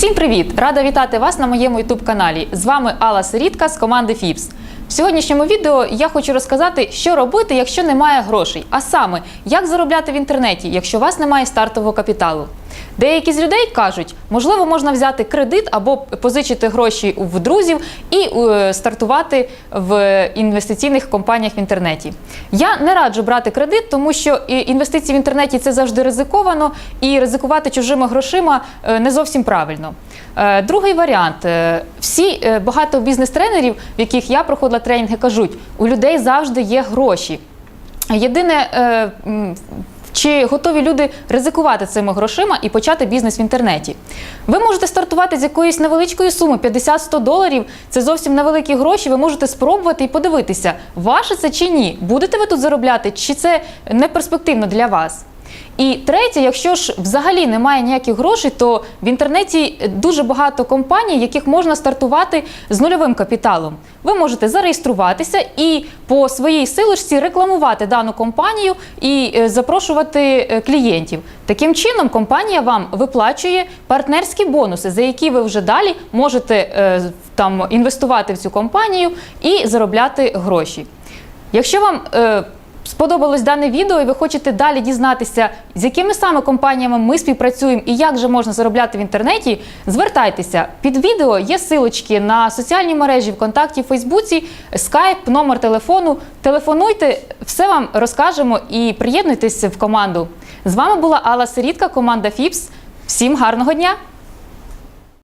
Усім привіт! Рада вітати вас на моєму youtube каналі. З вами Алла Сирітка з команди ФІПС. В сьогоднішньому відео я хочу розказати, що робити, якщо немає грошей, а саме, як заробляти в інтернеті, якщо у вас немає стартового капіталу. Деякі з людей кажуть, можливо, можна взяти кредит або позичити гроші в друзів і е, стартувати в інвестиційних компаніях в інтернеті. Я не раджу брати кредит, тому що інвестиції в інтернеті це завжди ризиковано, і ризикувати чужими грошима е, не зовсім правильно. Е, Другий варіант: всі багато бізнес-тренерів, в яких я проходила тренінги, кажуть, у людей завжди є гроші. Єдине, чи готові люди ризикувати цими грошима і почати бізнес в інтернеті? Ви можете стартувати з якоїсь невеличкої суми, 50-100 доларів. Це зовсім невеликі гроші. Ви можете спробувати і подивитися, ваше це чи ні. Будете ви тут заробляти, чи це не перспективно для вас? І третє, якщо ж взагалі немає ніяких грошей, то в інтернеті дуже багато компаній, яких можна стартувати з нульовим капіталом. Ви можете зареєструватися і по своїй силочці рекламувати дану компанію і е, запрошувати е, клієнтів. Таким чином, компанія вам виплачує партнерські бонуси, за які ви вже далі можете е, там інвестувати в цю компанію і заробляти гроші. Якщо вам сподобалось дане відео, і ви хочете далі дізнатися, з якими саме компаніями ми співпрацюємо і як же можна заробляти в інтернеті, звертайтеся. Під відео є силочки на соціальні мережі ВКонтакті, Фейсбуці, Скайп, номер телефону. Телефонуйте, все вам розкажемо і приєднуйтесь в команду. З вами була Алла Сирітка, команда ФІПС. Всім гарного дня!